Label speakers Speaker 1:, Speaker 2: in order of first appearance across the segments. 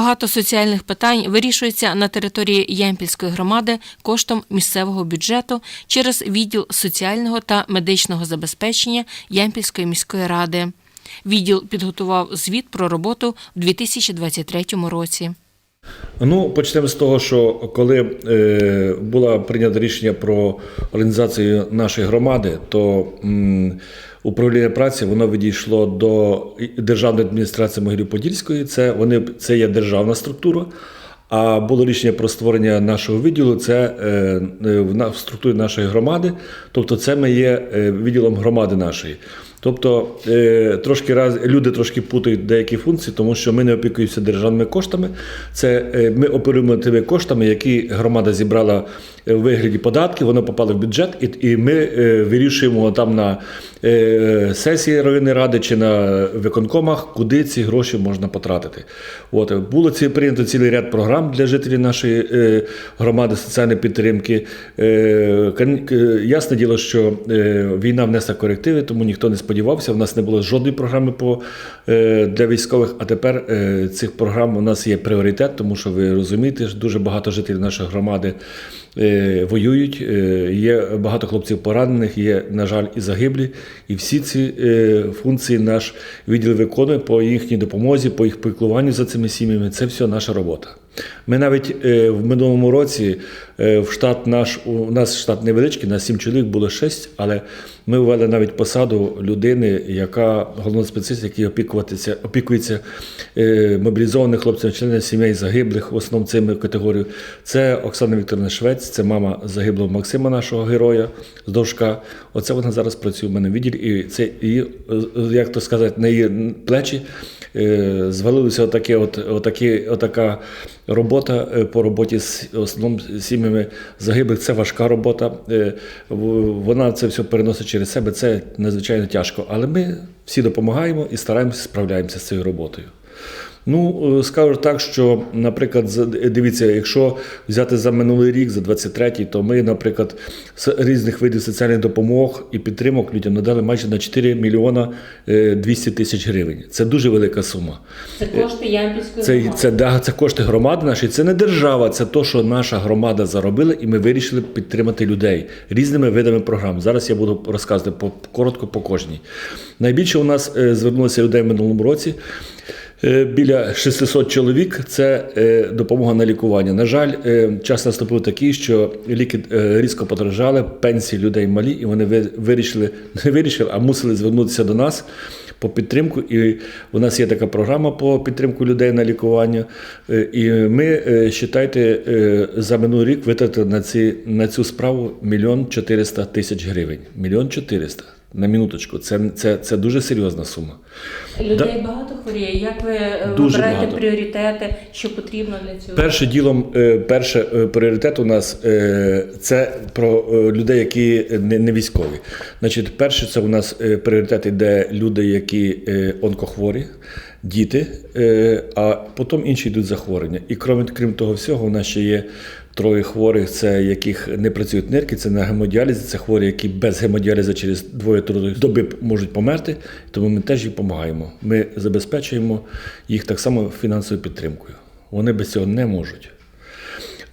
Speaker 1: Багато соціальних питань вирішується на території Ямпільської громади коштом місцевого бюджету через відділ соціального та медичного забезпечення Ямпільської міської ради. Відділ підготував звіт про роботу в 2023 році.
Speaker 2: Ну, почнемо з того, що коли е, було прийнято рішення про організацію нашої громади, то м, управління праці воно відійшло до Державної адміністрації Могилів-Подільської. Це вони це є державна структура. А було рішення про створення нашого відділу. Це е, е, в структурі нашої громади. Тобто, це ми є е, відділом громади нашої. Тобто е, трошки раз люди трошки путають деякі функції, тому що ми не опікуємося державними коштами. Це е, ми оперуємо тими коштами, які громада зібрала е, в вигляді податків, вони попали в бюджет, і, і ми е, вирішуємо там на е, сесії районної ради чи на виконкомах, куди ці гроші можна потратити. От було ці прийнято цілий ряд програм для жителів нашої е, громади соціальної підтримки. Е, ясне діло, що е, війна внесла корективи, тому ніхто не сподівався. У нас не було жодної програми по, е, для військових. А тепер е, цих програм у нас є пріоритет, тому що ви розумієте, що дуже багато жителів нашої громади е, воюють. Є багато хлопців поранених, є, на жаль, і загиблі. І всі ці функції наш відділ виконує по їхній допомозі, по їх піклуванню за цими сім'ями. Це все наша робота. Ми навіть е, в минулому році е, в штат наш у нас штат невеличкий, на сім чоловік було шість, але ми ввели навіть посаду людини, яка головний спеціаліст, який опікуватися, опікується е, мобілізованих хлопців, членів сімей загиблих, в основному цими категорією. Це Оксана Вікторовна Швець, це мама загиблого Максима, нашого героя з Довжка. Оце вона зараз працює в мене в відділі, і це її, як то сказати, на її плечі е, звалилися от, отакі, отака робота е, по роботі з основним сім'ями загиблих. Це важка робота. Е, Вона це все переносить через себе. Це надзвичайно тяжко. Але ми всі допомагаємо і стараємося справляємося з цією роботою. Ну, е, скажу так, що, наприклад, за- дивіться, якщо взяти за минулий рік, за 23-й, то ми, наприклад, з різних видів соціальних допомог і підтримок людям надали майже на 4 мільйона е, 200 тисяч гривень. Це дуже велика сума.
Speaker 1: Це кошти Ямпільської
Speaker 2: Це, це, да, це кошти громади нашої, це не держава, це то, що наша громада заробила, і ми вирішили підтримати людей різними видами програм. Зараз я буду розказувати по, коротко по кожній. Найбільше у нас е, звернулося людей в минулому році. Е, Біля 600 чоловік це е, допомога на лікування. На жаль, е, час наступив такий, що ліки різко подорожали, пенсії людей малі, і вони вирішили, не вирішили, а мусили звернутися до нас по підтримку. І у нас є така програма по підтримку людей на лікування. І ми, е, считайте, е, за минулий рік витратили на, ці, на цю справу мільйон 400 тисяч гривень. Мільйон 400. На минуточку, це, це, це дуже серйозна сума.
Speaker 1: Людей багато хворіє. Як ви е,
Speaker 2: Дуже
Speaker 1: вибираєте
Speaker 2: багато.
Speaker 1: пріоритети, що потрібно для цього?
Speaker 2: Першим ділом, е, перше е, пріоритет у нас це про людей, які не, не військові. Значить, перше, це у нас пріоритет іде люди, які онкохворі, діти, а потім інші йдуть захворювання. І крім, крім того всього, у нас ще є троє хворих, це яких не працюють нирки, це на гемодіалізі, це хворі, які без гемодіалізу через двоє трудових доби можуть померти. Тому ми теж їм допомагаємо. Ми забезпечуємо їх так само фінансовою підтримкою. Вони без цього не можуть.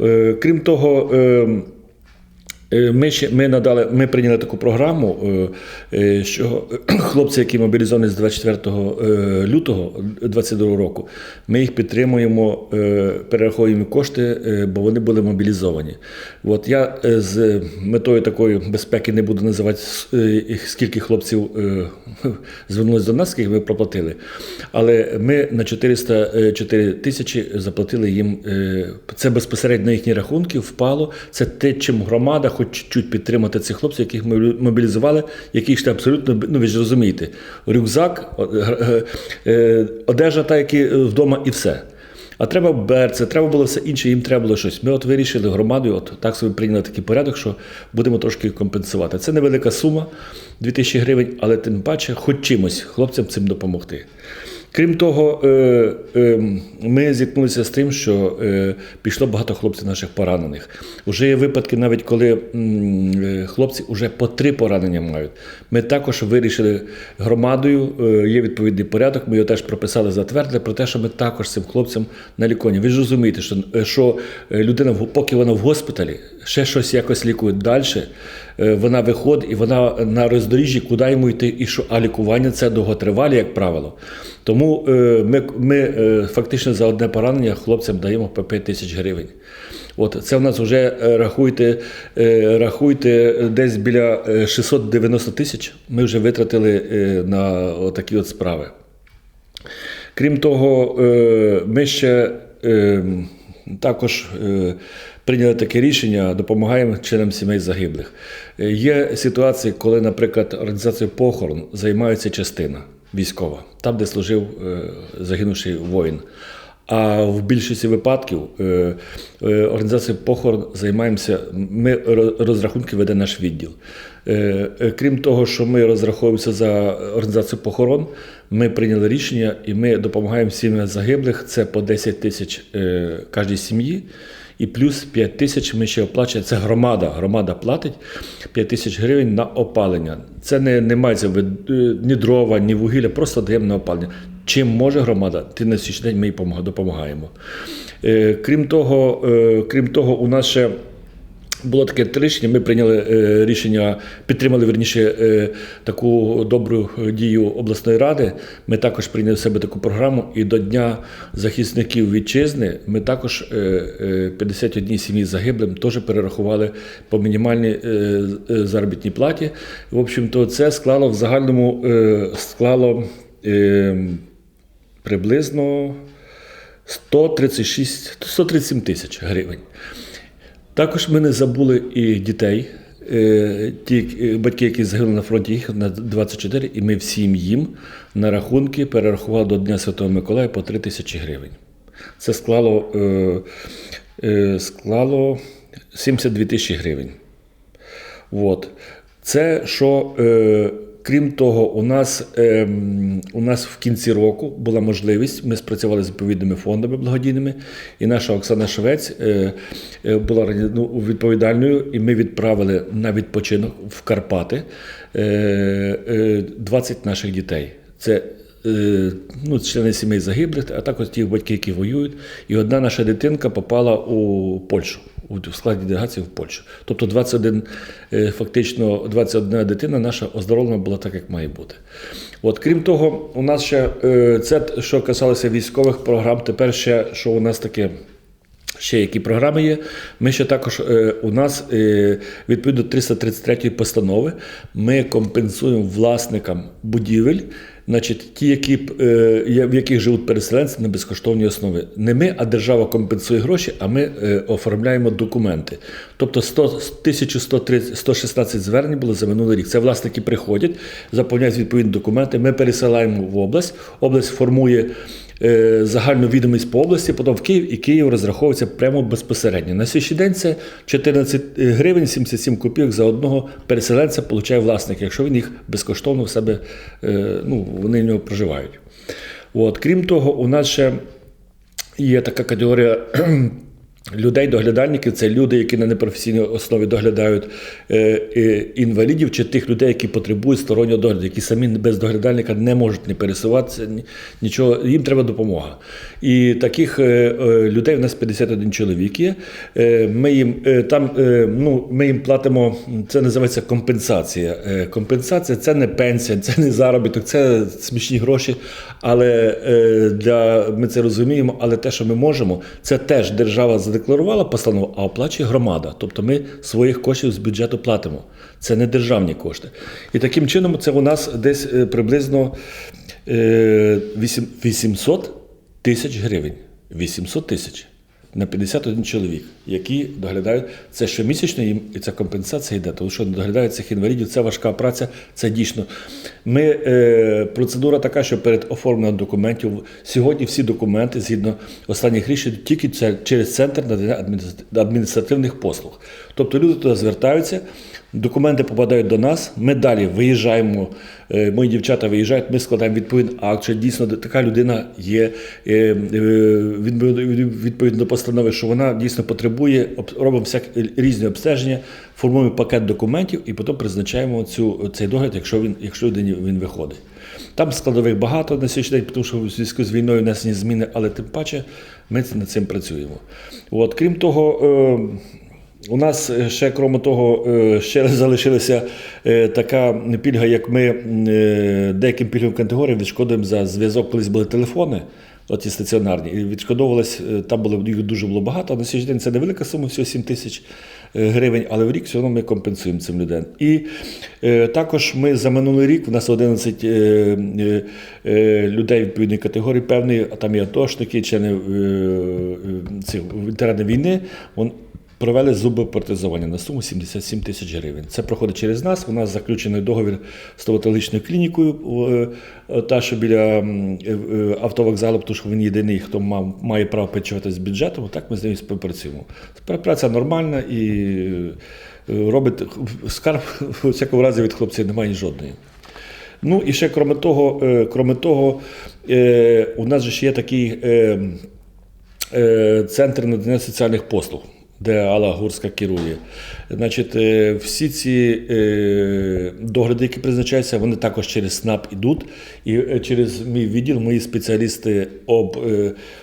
Speaker 2: Е, Крім того, е, е, ми ще ми надали, ми прийняли таку програму, е, е, що хлопці, які мобілізовані з 24 е, лютого 2022 року, ми їх підтримуємо, е, перераховуємо кошти, е, бо вони були мобілізовані. От я е, з метою такої безпеки не буду називати е, скільки хлопців е, звернулися до нас, скільки ми проплатили. Але ми на 404 тисячі заплатили їм. е, Це безпосередньо їхні рахунки впало. Це те, чим громада хоч чуть підтримати цих хлопців, яких ми мобілізували, які йшли абсолютно, ну ви ж розумієте, рюкзак, о- е, е, одежа, та які вдома, і все. А треба берце, треба було все інше, їм треба було щось. Ми от вирішили громадою, от так собі прийняли такий порядок, що будемо трошки компенсувати. Це невелика сума, 2000 гривень, але тим паче, хоч чимось хлопцям цим допомогти. Крім того, е, е, ми зіткнулися з тим, що е, пішло багато хлопців наших поранених. Уже є випадки, навіть коли хлопці вже по три поранення мають. Ми також вирішили громадою, є відповідний порядок, ми його теж прописали, затвердили про те, що ми також цим хлопцям на лікування. Ви ж розумієте, що, що людина, поки вона в госпіталі, ще щось якось лікує далі, вона виходить і вона на роздоріжжі, куди йому йти, і що, а лікування це довготривалі, як правило. Тому е, ми, ми е, фактично за одне поранення хлопцям даємо по 5 тисяч гривень. От це в нас вже е, рахуйте, рахуйте десь біля е, 690 тисяч. Ми вже витратили на такі от справи. Крім того, ми ще також прийняли таке рішення, допомагаємо членам сімей загиблих. Є ситуації, коли, наприклад, організацією похорон займається частина військова, там, де служив е, загинувший воїн. А в більшості випадків е, е, організацією похорон займаємося. Ми розрахунки веде наш відділ. Крім того, що ми розраховуємося за організацію похорон, ми прийняли рішення і ми допомагаємо сім'ям загиблих. Це по 10 тисяч кожній сім'ї. І плюс 5 тисяч ми ще оплачуємо. Це громада. Громада платить 5 тисяч гривень на опалення. Це не, не мається е, ні дрова, ні вугілля, просто даємо на опалення. Чим може громада, ти на сьогоднішній день ми їй допомагаємо. Е, Крім того, е, крім того, у нас ще було таке рішення. Ми прийняли е, рішення, підтримали верніше е, таку добру дію обласної ради. Ми також прийняли в себе таку програму. І до Дня захисників вітчизни ми також е, е, 51 сім'ї загиблим теж перерахували по мінімальній заробітній платі. В общем-то, це склало в загальному склало приблизно 136, 137 тисяч гривень. Також ми не забули і дітей, е, ті е, батьки, які загинули на фронті, їх на 24, і ми всім їм на рахунки перерахували до Дня Святого Миколая по 3 тисячі гривень. Це склало, е, склало 72 тисячі гривень. От. Це що, крім того, у нас, е, у нас в кінці року була можливість, ми спрацювали з відповідними фондами благодійними, і наша Оксана Швець е, е, була ну, відповідальною, і ми відправили на відпочинок в Карпати е, е, 20 наших дітей. Це е, ну, члени сімей загиблих, а також ті батьки, які воюють. І одна наша дитинка попала у Польщу, в складі делегації в Польщу. Тобто 21, е, фактично 21 дитина наша оздоровлена була так, як має бути. От, крім того, у нас ще е, це, що касалося військових програм, тепер ще що у нас таке. Ще які програми є. Ми ще також е, у нас е, відповідно 333 постанови ми компенсуємо власникам будівель, значить, ті, які, е, в яких живуть переселенці на безкоштовній основі. Не ми, а держава компенсує гроші, а ми оформляємо документи. Тобто 100, 1130 116 звернень було за минулий рік. Це власники приходять, заповняють відповідні документи. Ми пересилаємо в область. Область формує загальну відомість по області, потім в Київ, і Київ розраховується прямо безпосередньо. На сьогоднішній день це 14 гривень 77 копійок за одного переселенця получає власник, якщо він їх безкоштовно в себе, е, ну, вони в нього проживають. От. Крім того, у нас ще є така категорія. Людей, доглядальників це люди, які на непрофесійній основі доглядають е, е, інвалідів чи тих людей, які потребують стороннього догляду, які самі без доглядальника не можуть не пересуватися, ні- нічого, їм треба допомога. І таких е, людей в нас 51 чоловік є. Ми їм там ну, ми їм платимо, це називається компенсація. Компенсація це не пенсія, це не заробіток, це смішні гроші. Але для ми це розуміємо. Але те, що ми можемо, це теж держава задекларувала постанову, а оплачує громада. Тобто ми своїх коштів з бюджету платимо. Це не державні кошти. І таким чином це у нас десь е, приблизно е, вісім- 800 тисяч гривень. 800 тисяч на 51 чоловік, які доглядають це щомісячно їм, і ця компенсація йде, тому що доглядають цих інвалідів. Це важка праця, це дійсно. Ми, е, процедура така, що перед оформленням документів сьогодні всі документи згідно останніх рішень тільки через центр надання адміністративних послуг. Тобто люди туди звертаються, Документи попадають до нас. Ми далі виїжджаємо. е, Мої дівчата виїжджають. Ми складаємо відповідний акт, що дійсно така людина є е, е, відповідно до постанови, що вона дійсно потребує. об- Робимо всякі різні обстеження, формуємо пакет документів і потім призначаємо цю цей догляд, якщо він, якщо людині він виходить. Там складових багато на сьогоднішній день, тому що в зв'язку з війною внесені зміни, але тим паче ми над цим працюємо. От, крім того. У нас е, ще, крім того, е, ще залишилася е, така пільга, як ми деяким пільговим категоріям відшкодуємо за зв'язок, колись були телефони, оці стаціонарні, і відшкодовувалось, там було їх дуже було багато. На сьогоднішній день це невелика сума, всього 7 тисяч гривень, але в рік все одно ми компенсуємо цим людям. І також ми за минулий рік, у нас 11 е, е, е, людей відповідної категорії певної, а там і атошники, члени ветерани війни. Вон, Провели зубопротезування на суму 77 тисяч гривень. Це проходить через нас. У нас заключений договір з стоматологічною клінікою, е, та що біля е, е, автовокзалу, тому що він єдиний, хто мав, має право печувати з бюджетом. Так ми з ними співпрацюємо. Співпраця нормальна і е, робить скарб у всякому разі від хлопців немає жодної. Ну і ще крім того, е, крім того, е, у нас же ще є такий. е, е, центр надання соціальних послуг, де Алла Гурська керує. Значить, е, всі ці е, догляди, які призначаються, вони також через СНАП ідуть. І е, через мій відділ мої спеціалісти об,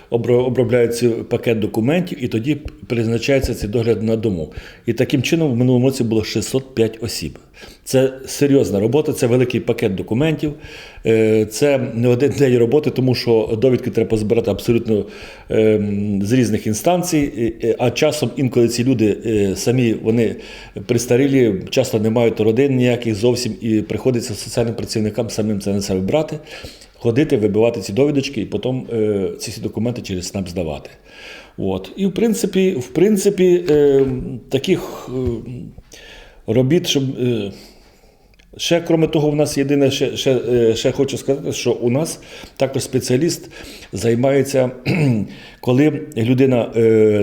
Speaker 2: обробляють цей пакет документів, і тоді призначається цей догляд на дому. І таким чином в минулому році було 605 осіб. Це серйозна робота, це великий пакет документів. Це не один день роботи, тому що довідки треба збирати абсолютно ем, з різних інстанцій. А часом інколи ці люди самі вони пристарілі, часто не мають родин ніяких зовсім, і приходиться соціальним працівникам самим це на себе брати, ходити, вибивати ці довідочки і потім е, ці всі документи через СНАП здавати. От. І в принципі, в принципі, е, таких е, робіт, щоб. Ще, крім того, у нас єдине, ще, ще, ще хочу сказати, що у нас також спеціаліст займається, коли людина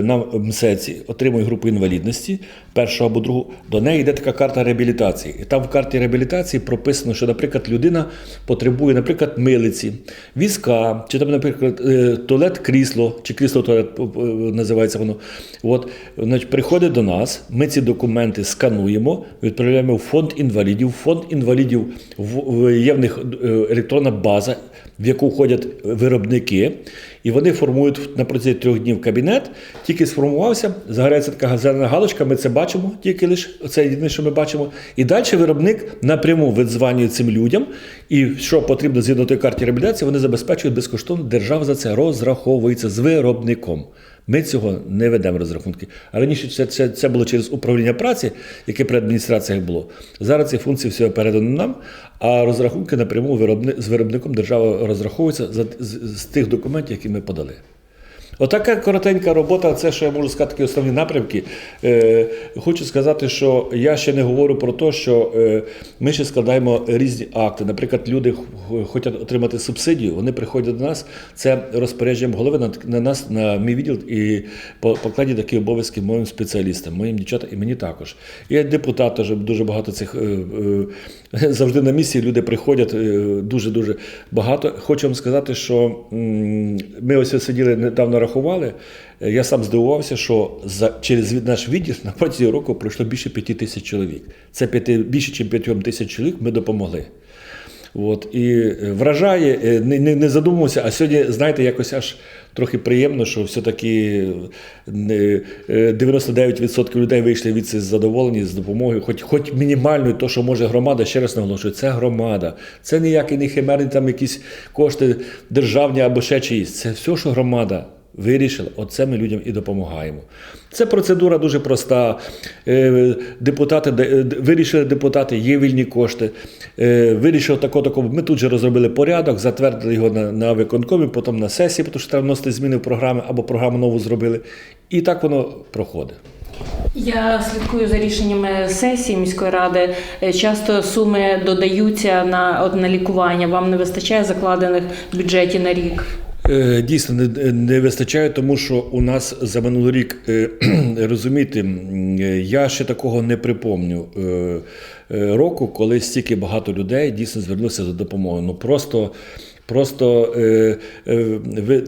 Speaker 2: на МСЕЦі отримує групу інвалідності, першу або другу, до неї йде така карта реабілітації. І там в карті реабілітації прописано, що, наприклад, людина потребує, наприклад, милиці, візка, чи там, наприклад, е, туалет крісло, чи крісло туалет е, е, називається воно. От, значить, приходить до нас, ми ці документи скануємо, відправляємо в фонд інвалідів. Фонд інвалідів є в них електронна база, в яку входять виробники, і вони формують на протязі трьох днів кабінет. Тільки сформувався, загорається така зелена галочка, ми це бачимо, тільки лише це єдине, що ми бачимо. І далі виробник напряму видзванює цим людям, і що потрібно згідно тої карті реабілітації, вони забезпечують безкоштовно. Держава за це розраховується з виробником. Ми цього не ведемо розрахунки. А раніше це, це, це було через управління праці, яке при адміністраціях було. Зараз ці функції все передано нам, а розрахунки напряму виробни, з виробником держава розраховується за, з, з тих документів, які ми подали. Отака коротенька робота, це що я можу сказати, такі основні напрямки. Е, хочу сказати, що я ще не говорю про те, що е, ми ще складаємо різні акти. Наприклад, люди хочуть отримати субсидію, вони приходять до нас. Це розпорядженням голови на, на нас, на мій відділ, і по- покладі такі обов'язки моїм спеціалістам, моїм дівчатам і мені також. Як депутат теж дуже багато цих е, е, завжди на місці люди приходять е, дуже-дуже багато. Хочу вам сказати, що м, ми ось сиділи недавно рахували. Е, Я сам здивувався, що за через наш відділ на протязі року пройшло більше п'яти тисяч чоловік. Це п'яти більше, ніж п'ятьом тисяч чоловік ми допомогли. От, і е, вражає, е, не, не, не задумувався, а сьогодні, знаєте, якось аж трохи приємно, що все-таки е, е, 99% людей вийшли від з задоволені з допомогою, хоч, хоч мінімальною, то, що може громада, ще раз наголошую, це громада. Це ніякий не химерний там якісь кошти державні або ще чиїсь. Це все, що громада Вирішили, оце ми людям і допомагаємо. Це процедура дуже проста. Е, Депутати де- де- вирішили депутати, є вільні кошти. Е, Вирішили тако, тако. Ми тут же розробили порядок, затвердили його на, на виконкомі, потім на сесії, тому що треба вносити зміни в програми або програму нову зробили. І так воно проходить.
Speaker 1: Я слідкую за рішеннями сесії міської ради. Е, Часто суми додаються на, на лікування. Вам не вистачає закладених в бюджеті на рік.
Speaker 2: Е, Дійсно не, вистачає, тому що у нас за минулий рік, е, розумієте, е, я ще такого не припомню року, коли стільки багато людей дійсно звернулися за допомогою. Ну просто. Просто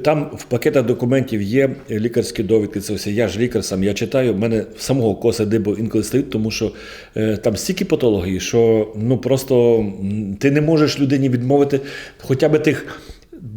Speaker 2: там в пакетах документів є лікарські довідки. Це все. Я ж лікар сам, я читаю. В мене самого коса дибо інколи стоїть, тому що там стільки патології, що ну просто ти не можеш людині відмовити хоча б тих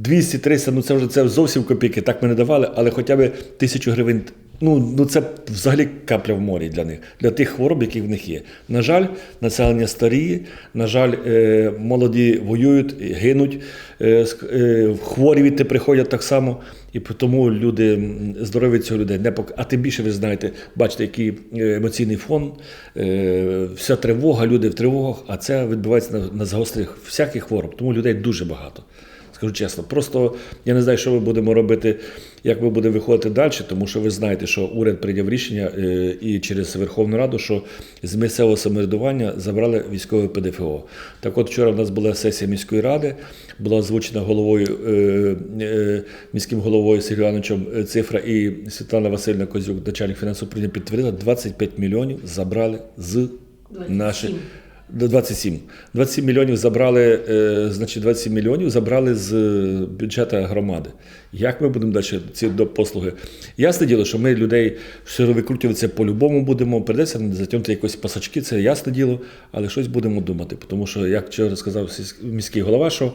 Speaker 2: 200-300, ну це вже це зовсім копійки, так ми не давали, але хоча б тисячу гривень. Ну, ну це взагалі капля в морі для них, для тих хвороб, які в них є. На жаль, населення старіє, на жаль, е, молоді воюють, гинуть, е, е, хворі відти приходять так само. І тому люди, здоров'я цього людей не пок... А тим більше ви знаєте, бачите, який е, емоційний фон, е, вся тривога, люди в тривогах, а це відбувається на, на загострих всяких хвороб. Тому людей дуже багато. Скажу чесно, просто я не знаю, що ми будемо робити, як ми будемо виходити далі, тому що ви знаєте, що уряд прийняв рішення е, і через Верховну Раду, що з місцевого самоврядування забрали військове ПДФО. Так от вчора в нас була сесія міської ради, була озвучена головою е, е, міським головою Івановичем е, цифра, і Світлана Васильівна Козюк, начальник фінансового управління, підтвердила, 25 мільйонів забрали з наших. До 27. 27 мільйонів забрали, е, значить, 27 мільйонів забрали з е, бюджету громади. Як ми будемо далі ці послуги? Ясне діло, що ми людей все викрутюватися по-любому будемо, придеться затягнути якось пасачки, це ясне діло, але щось будемо думати. Тому що, як вчора сказав міський голова, що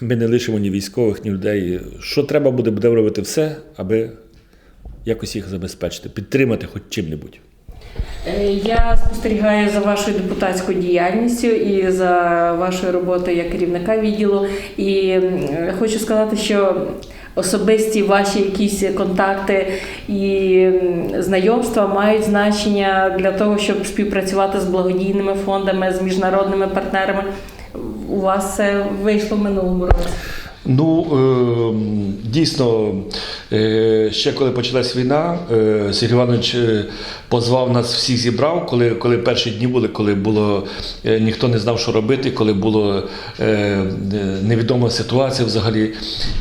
Speaker 2: ми не лишимо ні військових, ні людей. Що треба буде, будемо робити все, аби якось їх забезпечити, підтримати хоч чим-небудь.
Speaker 3: Е, Я спостерігаю за вашою депутатською діяльністю і за вашою роботою як керівника відділу. І хочу сказати, що особисті ваші якісь контакти і знайомства мають значення для того, щоб співпрацювати з благодійними фондами, з міжнародними партнерами. У вас це вийшло в минулому році.
Speaker 2: Ну е, дійсно, ще коли почалась війна, е, Сергій Іванович е, позвав нас всіх зібрав, коли, коли перші дні були, коли було е, ніхто не знав, що робити, коли була е, е, невідома ситуація взагалі.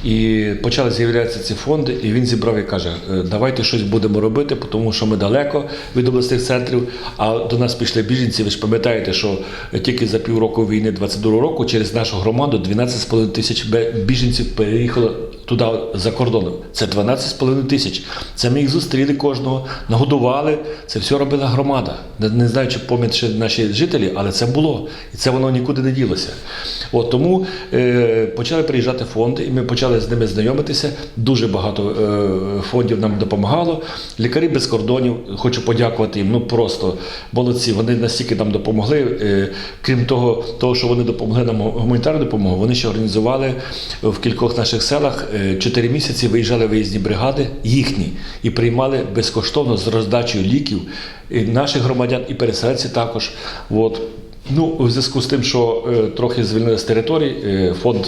Speaker 2: І почали з'являтися ці фонди, і він зібрав і каже: «Е, давайте щось будемо робити, тому що ми далеко від обласних центрів. А до нас пішли біженці. Ви ж пам'ятаєте, що тільки за півроку війни 22 року через нашу громаду 12,5 тисяч біженців переїхало туди за кордоном. Це 12,5 тисяч. Це ми їх зустріли кожного, нагодували. Це все робила громада. Не, знаю, чи пам'ятають ще наші жителі, але це було. І це воно нікуди не ділося. От тому е, почали приїжджати фонди, і ми почали з ними знайомитися. Дуже багато е, фондів нам допомагало. Лікарі без кордонів, хочу подякувати їм. Ну просто молодці. Вони настільки нам допомогли. Е, крім того, того, що вони допомогли нам гуманітарну допомогу, вони ще організували в кількох наших селах е, чотири місяці виїжджали виїзні бригади їхні і приймали безкоштовно з роздачею ліків наших громадян і переселенців також. От. Ну, у зв'язку з тим, що е, трохи звільнили з територій, е, фонд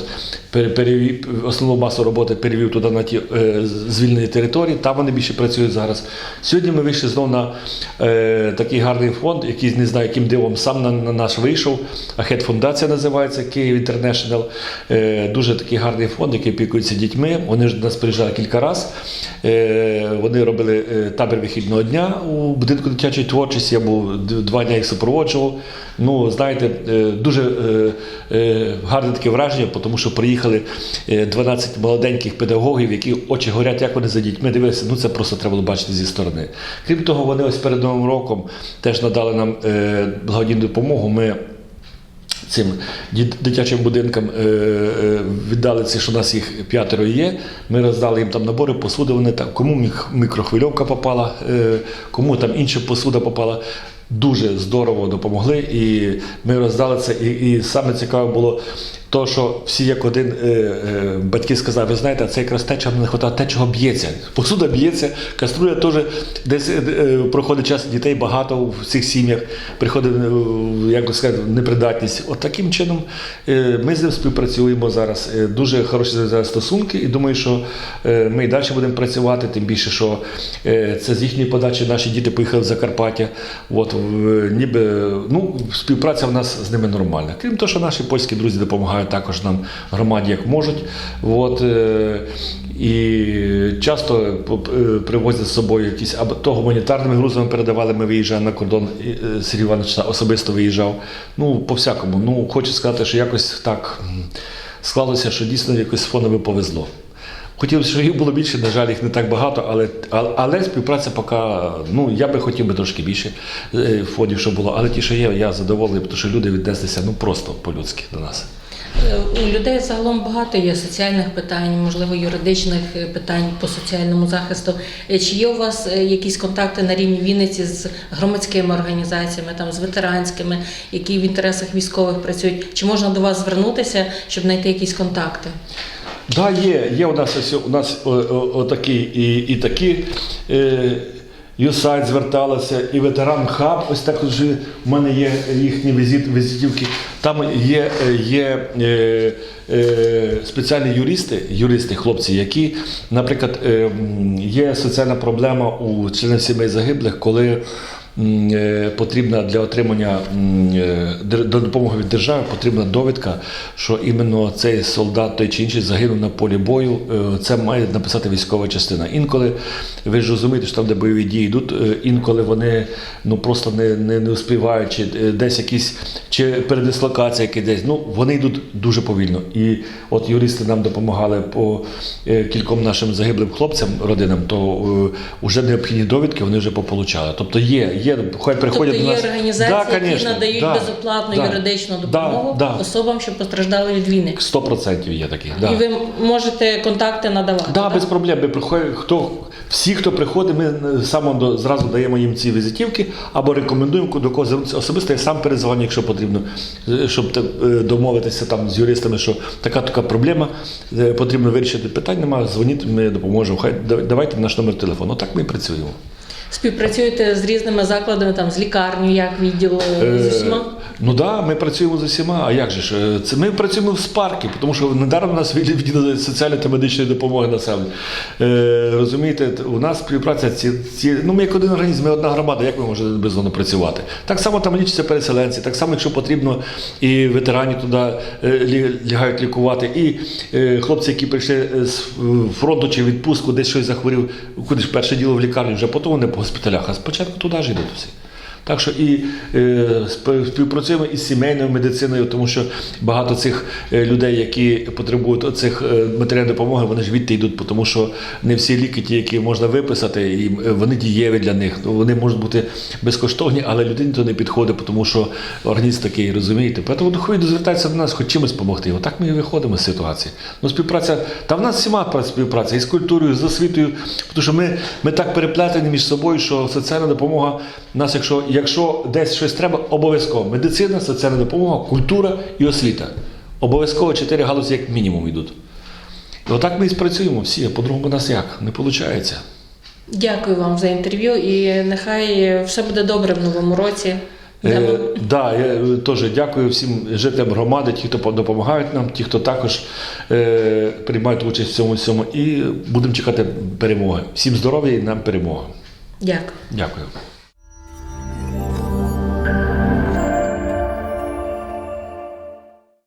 Speaker 2: пере- перевів основну масу роботи перевів туди на ті е, звільнені території. Там вони більше працюють зараз. Сьогодні ми вийшли знову на е, такий гарний фонд, який не знаю, яким дивом сам на, на наш вийшов. Ахет фундація називається Київ Інтернешнл. Е, дуже такий гарний фонд, який опікується дітьми. Вони ж до нас приїжджали кілька разів. Е, вони робили е, табір вихідного дня у будинку дитячої творчості. Я був два дні їх супроводжував. Ну, знаєте, е, дуже е, е, гарне таке враження, тому що приїхали е, 12 молоденьких педагогів, які очі горять, як вони за дітьми дивилися. Ну це просто треба було бачити зі сторони. Крім того, вони ось перед Новим роком теж надали нам благодійну допомогу. Ми цим дитячим будинкам віддали це, що у нас їх п'ятеро є. Ми роздали їм там набори посуди. Вони там кому мікрохвильовка попала, кому там інша посуда попала. Дуже здорово допомогли, і ми роздали це. І, і саме цікаве було то, що всі як один е, е, батьки сказали, ви знаєте, це якраз те, чого не вистачає, те, чого б'ється. Посуда б'ється, каструля теж десь е, е, проходить час, дітей багато в цих сім'ях, приходить, е, як сказати, непридатність. От таким чином е, ми з ним співпрацюємо зараз. Е, Дуже хороші зараз стосунки, і думаю, що е, ми і далі будемо працювати, тим більше, що е, це з їхньої подачі наші діти поїхали в Закарпаття. От, в- ніби, ну, співпраця в нас з ними нормальна. Крім того, що наші польські друзі допомагають допомагають також нам громаді, як можуть. От, е, і часто е, привозять з собою якісь або то гуманітарними грузами передавали. Ми виїжджаємо на кордон. е, Сергій Іванович особисто виїжджав. Ну, по всякому. Ну, хочу сказати, що якось так склалося, що дійсно якось фонове повезло. Хотілося, щоб їх було більше, на жаль, їх не так багато, але, але, співпраця поки, ну, я би хотів би трошки більше фондів, щоб було, але ті, що є, я задоволений, тому що люди віднеслися ну, просто по-людськи до нас.
Speaker 1: У людей загалом багато є соціальних питань, можливо, юридичних е, питань по соціальному захисту. Е, Чи є у вас е, якісь контакти на рівні Вінниці з громадськими організаціями, там з ветеранськими, які в інтересах військових працюють? Чи можна до вас звернутися, щоб знайти якісь контакти?
Speaker 2: Так, да, є, є у нас у нас о, о, отакі і, і такі. Е, Юсайт зверталася, і ветеран хаб, ось так вже в мене є їхні візит, візитівки. Там є, е, є е, е, спеціальні юристи, юристи, хлопці, які, наприклад, е, є соціальна проблема у членів сімей загиблих, коли потрібна для отримання е, до допомоги від держави потрібна довідка, що іменно цей солдат той чи інший загинув на полі бою. Е, Це має написати військова частина. Інколи ви ж розумієте, що там, де бойові дії йдуть, е, інколи вони ну просто не, не, не успівають, чи е, десь якісь чи передислокація, які десь. Ну вони йдуть дуже повільно. І от юристи нам допомагали по е, кільком нашим загиблим хлопцям, родинам, то вже необхідні довідки вони вже пополучали. Тобто є, є, хай приходять
Speaker 1: тобто
Speaker 2: до
Speaker 1: є
Speaker 2: нас.
Speaker 1: організації,
Speaker 2: Да,
Speaker 1: які
Speaker 2: конечно,
Speaker 1: надають
Speaker 2: да,
Speaker 1: безоплатну
Speaker 2: да,
Speaker 1: юридичну допомогу
Speaker 2: да.
Speaker 1: особам, що постраждали від війни.
Speaker 2: 100% є такі. Да.
Speaker 1: І ви можете контакти надавати.
Speaker 2: Да,
Speaker 1: так?
Speaker 2: без проблем. Ми приходять, хто, всі, хто приходить, ми е, саме до, зразу даємо їм ці візитівки або рекомендуємо до кого звернутися. Особисто я сам перезвоню, якщо потрібно, е, щоб е, домовитися там з юристами, що така така проблема, потрібно вирішити питання, немає, дзвоніть, ми допоможемо. Хай давайте наш номер телефону. Так ми працюємо.
Speaker 1: Співпрацюєте з різними закладами, там з лікарнею, як відділ
Speaker 2: Е,
Speaker 1: з усіма?
Speaker 2: Ну так, да, ми працюємо з усіма. А як же ж? Е, Це ми працюємо в спаркі, тому що недаром у нас відділ соціальної та медичної допомоги населенню. Е, розумієте, у нас співпраця ці, ці. Ну, ми як один організм, ми одна громада, як ми можемо без воно працювати? Так само там лічаться переселенці, так само, якщо потрібно, і ветерані туди е, лягають лікувати, і е, хлопці, які прийшли з е, фронту чи відпустку, десь щось захворів, куди ж перше діло в лікарню, вже потім вони по госпіталях, а спочатку туди ж йдуть всі. Так що і е, співпрацюємо із сімейною медициною, тому що багато цих е, людей, які потребують цих матеріальної допомоги, вони ж відти йдуть, тому що не всі ліки, ті, які можна виписати, і е, вони дієві для них. Ну, Вони можуть бути безкоштовні, але людині то не підходить, тому що організм такий, розумієте. Тому духові звертаються до нас, хоч чимось допомогти. Отак ми і виходимо з ситуації. Ну, співпраця, та в нас всіма пра- співпраця і з культурою, і з освітою, тому що ми, ми так переплетені між собою, що соціальна допомога нас, якщо, якщо десь щось треба, обов'язково медицина, соціальна допомога, культура і освіта. Обов'язково чотири галузі як мінімум йдуть. І отак ми і спрацюємо всі, а по-другому нас як? Не виходить.
Speaker 1: Дякую вам за інтерв'ю і нехай все буде добре в новому році.
Speaker 2: Е, да, я е, теж дякую всім жителям громади, ті, хто допомагають нам, ті, хто також е, приймають участь в цьому всьому. І будемо чекати перемоги. Всім здоров'я і нам перемоги.
Speaker 1: Дякую.
Speaker 2: Дякую.